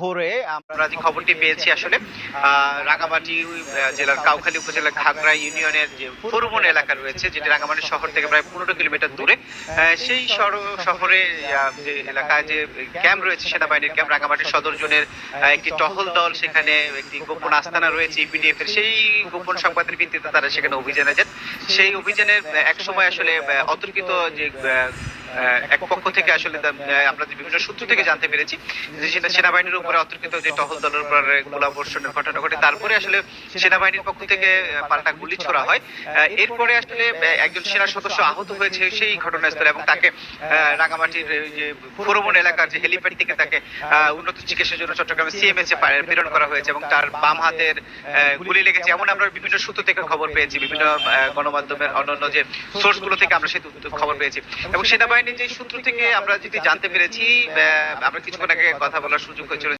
ভোরে আমরা যে খবরটি পেয়েছি আসলে। রাঙামাটি জেলার কাউখালী উপজেলার ঘাগড়া ইউনিয়নের যে ফরুমন এলাকা রয়েছে, যেটি রাঙামাটি শহর থেকে প্রায় পনেরো কিলোমিটার দূরে সেই শহরে যে এলাকায় যে ক্যাম্প রয়েছে, সেনাবাহিনীর ক্যাম্প, রাঙামাটি সদর জোনের একটি টহল দল, সেখানে একটি গোপন আস্তানা রয়েছে ইপিডিএফ এর। সেই গোপন সংবাদের ভিত্তিতে তারা সেখানে অভিযানে যান। সেই অভিযানের এক সময় আসলে অতর্কিত যে এক পক্ষ থেকে আসলে আমরা যে বিভিন্ন সূত্র থেকে জানতে পেরেছি যে সেটা সেনাবাহিনীর উপরে অতর্কিত যে টহল দলের উপর গোলাবর্ষণের ঘটনা ঘটে, তারপরে আসলে সেনাবাহিনীর পক্ষ থেকে পাল্টা গুলি ছোড়া হয়। এরপরে আসলে একজন সেনা সদস্য আহত হয়েছে সেই ঘটনাস্থলে এবং তাকে রাঙামাটির যে ফোরমন এলাকার যে হেলিপ্যাড থেকে তাকে উন্নত চিকিৎসার জন্য চট্টগ্রামে সিএমএস এ প্রেরণ করা হয়েছে এবং তার বাম হাতের গুলি লেগেছে। এমন আমরা বিভিন্ন সূত্র থেকে খবর পেয়েছি, বিভিন্ন গণমাধ্যমের অন্যান্য যে সোর্সগুলো থেকে আমরা সেই খবর পেয়েছি। এবং সেনাবাহিনীর যে সূত্র থেকে আমরা যেটি জানতে পেরেছি আমরা কিছুক্ষণ আগে কথা বলার সুযোগ হয়েছিল।